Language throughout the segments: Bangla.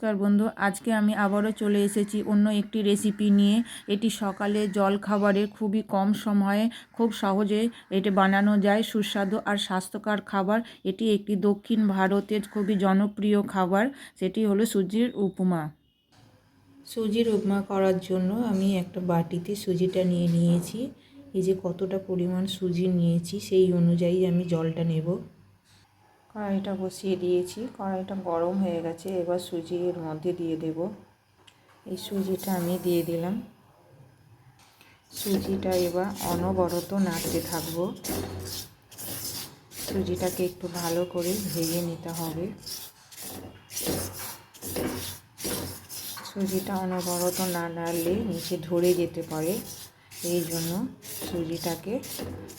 নমস্কার বন্ধু, আজকে আমি আবারও চলে এসেছি অন্য একটি রেসিপি নিয়ে। এটি সকালে জল খাবারে খুবই কম সময়ে খুব সহজে এটি বানানো যায়, সুস্বাদু আর স্বাস্থ্যকর খাবার। এটি একটি দক্ষিণ ভারতের খুবই জনপ্রিয় খাবার, সেটি হলো সুজির উপমা। সুজির উপমা করার জন্য আমি একটা বাটিতে সুজিটা নিয়ে নিয়েছি। এই যে কতটা পরিমাণ সুজি নিয়েছি, সেই অনুযায়ী আমি জলটা নেব। কড়াইটা বসিয়ে দিয়েছি। কড়াইটা গরম হয়ে গেছে, এবার সুজি এর মধ্যে দিয়ে দেব। এই সুজিটা আমি দিয়ে দিলাম। সুজিটা এবার অনবরত নাড়তে থাকব। সুজিটাকে একটু ভালো করে ভেজে নিতে হবে। সুজিটা অনবরত না নাড়লে নিচে ধরে যেতে পারে। এই জন্য সুজিটাকে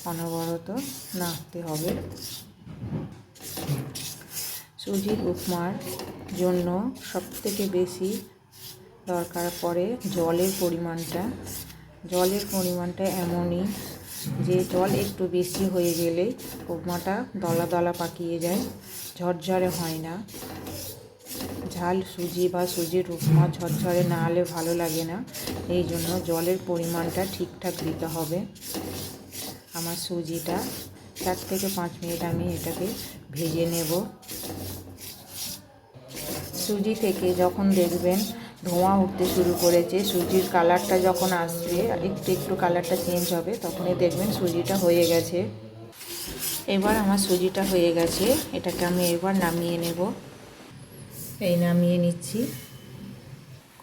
অনবরত নাড়তে হবে। সুজির উপমার জন্য সবথেকে বেশি দরকার পড়ে জলের পরিমাণটা। জলের পরিমাণটা এমনই যে জল একটু বেশি হয়ে গেলে উপমাটা দলা দলা পাকিয়ে যায়, ঝরঝরে হয় না। ঝাল সুজি বা সুজির উপমা ঝরঝরে না হলে ভালো লাগে না, এই জন্য জলের পরিমাণটা ঠিকঠাক দিতে হবে। আমার সুজিটা চার থেকে পাঁচ মিনিট আমি এটাকে ভেজে নেব। সুজি থেকে যখন দেখবেন ধোঁয়া উঠতে শুরু করেছে, সুজির কালারটা যখন আসবে একটু একটু কালারটা চেঞ্জ হবে, তখনই দেখবেন সুজিটা হয়ে গেছে। এবার আমার সুজিটা হয়ে গেছে, এটাকে আমি এবার নামিয়ে নেব। এই নামিয়ে নিচ্ছি।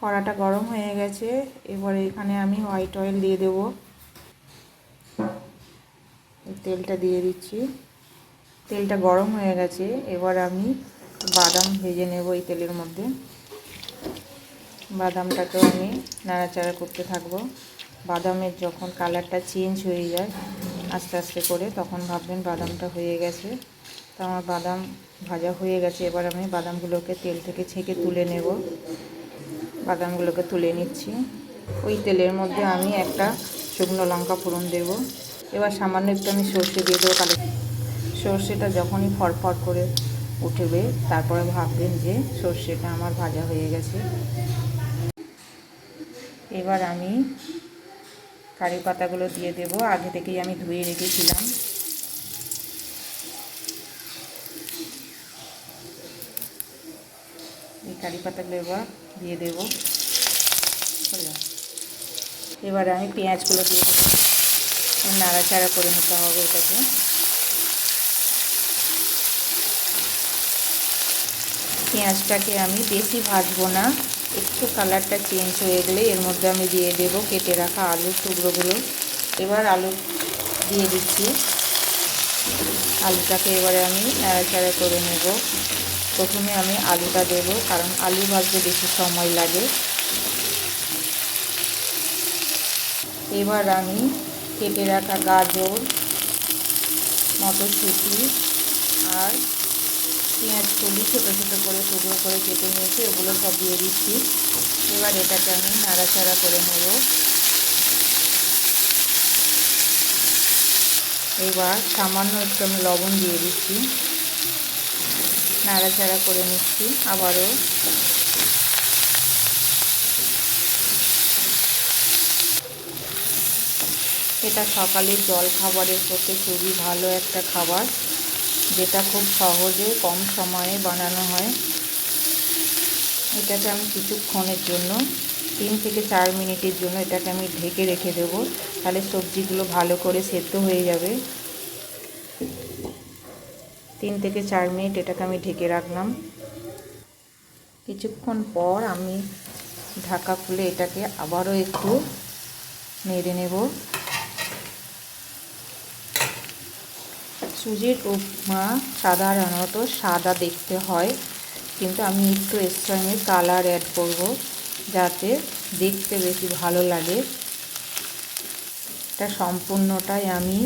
কড়াটা গরম হয়ে গেছে, এবার এখানে আমি হোয়াইট অয়েল দিয়ে দেব। তেলটা দিয়ে দিচ্ছি। তেলটা গরম হয়ে গেছে, এবার আমি বাদাম ভেজে নেব এই তেলের মধ্যে। বাদামটাকেও আমি নাড়াচাড়া করতে থাকব। বাদামের যখন কালারটা চেঞ্জ হয়ে যায়, আস্তে আস্তে করে, তখন ভাববেন বাদামটা হয়ে গেছে। তো আমার বাদাম ভাজা হয়ে গেছে, এবার আমি বাদামগুলোকে তেল থেকে ছেঁকে তুলে নেব। বাদামগুলোকে তুলে নিচ্ছি। ওই তেলের মধ্যে আমি একটা শুকনো লঙ্কা ফোড়ন দেব। এবার সামান্য একটু আমি সর্ষে দিয়ে দেবো কালো সর্ষেটা যখনই ফরফর করে উঠবে, তারপরে ভাববেন যে সর্ষেটা আমার ভাজা হয়ে গেছে। এবার আমি কারি পাতাগুলো দিয়ে দেব। আগে থেকেই আমি ধুয়ে রেখেছিলাম। এই কারি পাতাগুলো এবার দিয়ে দেব। এবার আমি পেঁয়াজগুলো দিয়ে দেবো। নাড়াচাড়া করে নিতে হবে এটাকে। পেঁয়াজটাকে আমি বেশি ভাজবো না, একটু কালারটা চেঞ্জ হয়ে গেলে এর মধ্যে আমি দিয়ে দেব কেটে রাখা আলুর টুকরোগুলো। এবার আলু দিয়ে দিচ্ছি। আলুটাকে এবারে আমি নাড়াচাড়া করে নেব। প্রথমে আমি আলুটা দেব, কারণ আলু ভাজতে বেশি সময় লাগে। এবার আমি কেটে রাখা গাজর, মটরশুঁটি আর পেঁয়াজ কলি ছোটো ছোটো করে টুকরো করে কেটে নিয়েছি, ওগুলো সব দিয়ে দিচ্ছি। এবার এটাকে আমি নাড়াচাড়া করে নেব। এবার সামান্য একটু আমি লবণ দিয়ে দিচ্ছি। নাড়াচাড়া করে নিচ্ছি, আবারও। এটা সকালের জল খাবারের পক্ষে খুবই ভালো একটা খাবার, যেটা খুব সহজে কম সময়ে বানানো হয়। এটাকে আমি কিছুক্ষণের জন্য, তিন থেকে চার মিনিটের জন্য এটাকে আমি ঢেকে রেখে দেব। তাহলে সবজিগুলো ভালো করে সেদ্ধ হয়ে যাবে। তিন থেকে চার মিনিট এটাকে আমি ঢেকে রাখলাম। কিছুক্ষণ পর আমি ঢাকা খুলে এটাকে আবারও একটু নেড়ে নেব। সুজির উপমা সাধারণত সাদা দেখতে হয়, কিন্তু আমি একটু এর সঙ্গে কালার অ্যাড করব যাতে দেখতে বেশি ভালো লাগে। এটা সম্পূর্ণটাই আমি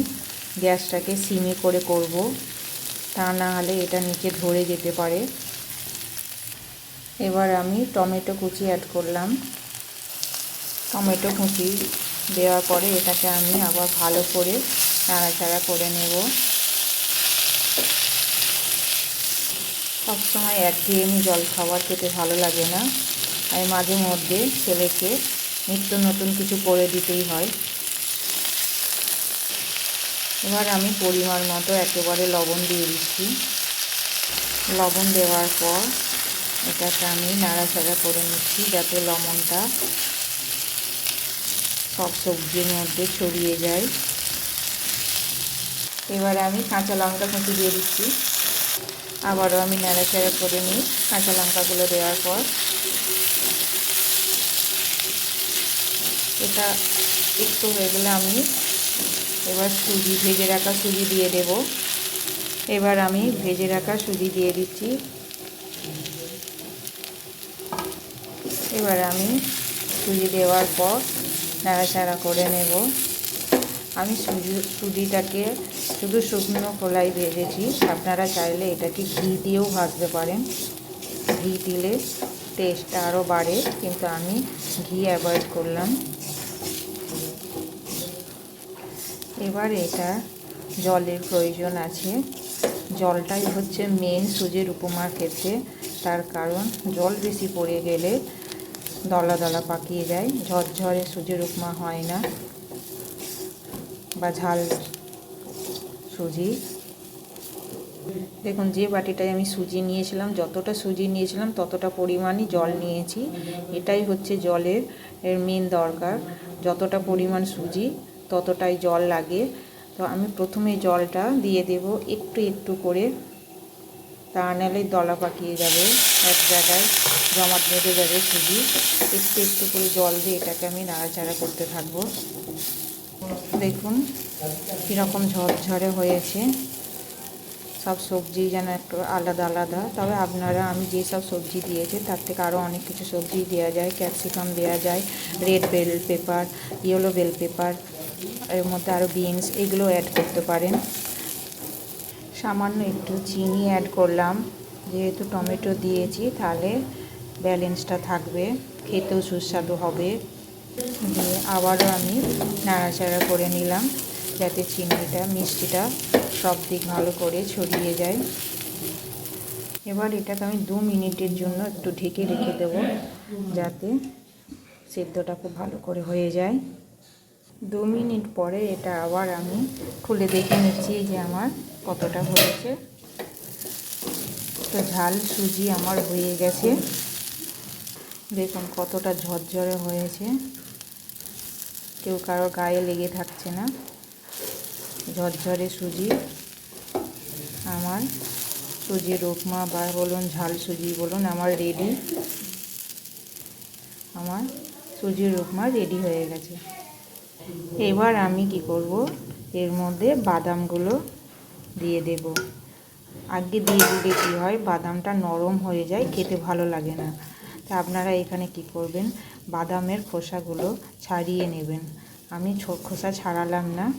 গ্যাসটাকে সিমে করে করব, তা না হলে এটা নিচে ধরে যেতে পারে। এবার আমি টমেটো কুচি অ্যাড করলাম। টমেটো কুচি দেওয়ার পরে এটাকে আমি আবার ভালো করে নাড়াচাড়া করে নেব। সবসময় একঘেয়েমি জল খাবার খেতে ভালো লাগে না। আমি মাঝে মধ্যে ছেলেকে নিত্য নতুন কিছু করে দিতেই হয়। এবার আমি পরিমাণ মতো একেবারে লবণ দিয়ে দিচ্ছি। লবণ দেওয়ার পর এটাকে আমি নাড়াচাড়া করে নিচ্ছি যাতে লবণটা সব সবজির মধ্যে ছড়িয়ে যায়। এবার আমি কাঁচা লঙ্কা কুচি দিয়ে দিচ্ছি। আবারও আমি নাড়াচাড়া করে নিই কাঁচা লঙ্কাগুলো দেওয়ার পর। এটা একটু হয়ে গেলে আমি এবার সুজি, ভেজে রাখা সুজি দিয়ে দেব। এবার আমি ভেজে রাখা সুজি দিয়ে দিচ্ছি। এবার আমি সুজি দেওয়ার পর নাড়াচাড়া করে নেব। আমি সুজি সুজিটাকে শুধু শুকনো খোলাই ভেজেছি আপনারা চাইলে এটাকে ঘি দিয়েও ভাজতে পারেন। ঘি দিলে টেস্টটা আরও বাড়ে, কিন্তু আমি ঘি অ্যাভয়েড করলাম। এবার এটা জলের প্রয়োজন আছে। জলটাই হচ্ছে মেন সুজির উপমার ক্ষেত্রে। তার কারণ, জল বেশি পড়ে গেলে দলা দলা পাকিয়ে যায়। ঝরঝরে সুজির উপমা হয় না। বা ঝাল সুজি। দেখুন, যে বাটিটায় আমি সুজি নিয়েছিলাম, যতটা সুজি নিয়েছিলাম, ততটা পরিমাণই জল নিয়েছি। এটাই হচ্ছে জলের, এর মেন দরকার। যতটা পরিমাণ সুজি, ততটাই জল লাগে। তো আমি প্রথমে জলটা দিয়ে দেব একটু একটু করে। তা নাহলে দলা পাকিয়ে যাবে, এক জায়গায় জমাট বেঁধে যাবে সুজি। একটু একটু করে জল দিয়ে এটাকে আমি নাড়াচাড়া করতে থাকব। দেখুন, কীরকম ঝরঝরে হয়েছে। সব সবজি যেন একটু আলাদা আলাদা। তবে আপনারা, আমি যে সব সবজি দিয়েছি, তার থেকে আরও অনেক কিছু সবজি দেওয়া যায়। ক্যাপসিকাম দেওয়া যায়, red bell pepper, yellow bell pepper, এর মধ্যে আরও বিনস, এগুলো অ্যাড করতে পারেন। সামান্য একটু চিনি অ্যাড করলাম। যেহেতু টমেটো দিয়েছি, তাহলে ব্যালেন্সটা থাকবে। খেতেও সুস্বাদু হবে। দিয়ে আবারও আমি নাড়াচাড়া করে নিলাম যাতে চিনিটা, মিষ্টিটা সব দিক ভালো করে ছড়িয়ে যায়। এবার এটাকে আমি দু মিনিটের জন্য একটু ঢেকে রেখে দেব যাতে সেদ্ধটা খুব ভালো করে হয়ে যায়। দু মিনিট পরে এটা আবার আমি খুলে দেখে নিচ্ছি যে আমার কতটা হয়েছে। তো ঝাল সুজি আমার হয়ে গেছে। দেখুন কতটা ঝরঝরে হয়েছে। কেউ কারোর গায়ে লেগে থাকছে না। ঝরঝরে সুজি, আমার সুজির উপমা বা বলুন ঝাল সুজি বলুন আমার রেডি আমার সুজির উপমা রেডি হয়ে গেছে। এবার আমি কি করব? এর মধ্যে বাদামগুলো দিয়ে দেব। আগে দিয়ে দিলে কী হয়? বাদামটা নরম হয়ে যায়, খেতে ভালো লাগে না। তা আপনারা এখানে কি করবেন? বাদামের খোসাগুলো ছাড়িয়ে নেবেন। আমি খোসা ছাড়ালাম না।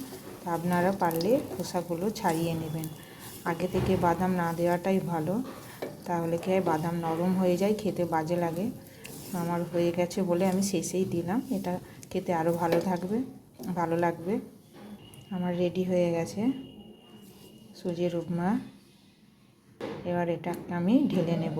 তা আপনারা পারলে খোসাগুলো ছাড়িয়ে নেবেন। আগে থেকে বাদাম না দেওয়াটাই ভালো। তাহলে কি হয়? বাদাম নরম হয়ে যায়, খেতে বাজে লাগে। আমার হয়ে গেছে বলে আমি শেষেই দিলাম। এটা খেতে আরও ভালো থাকবে, ভালো লাগবে। আমার রেডি হয়ে গেছে সুজির উপমা এবার এটাকে আমি ঢেলে নেব।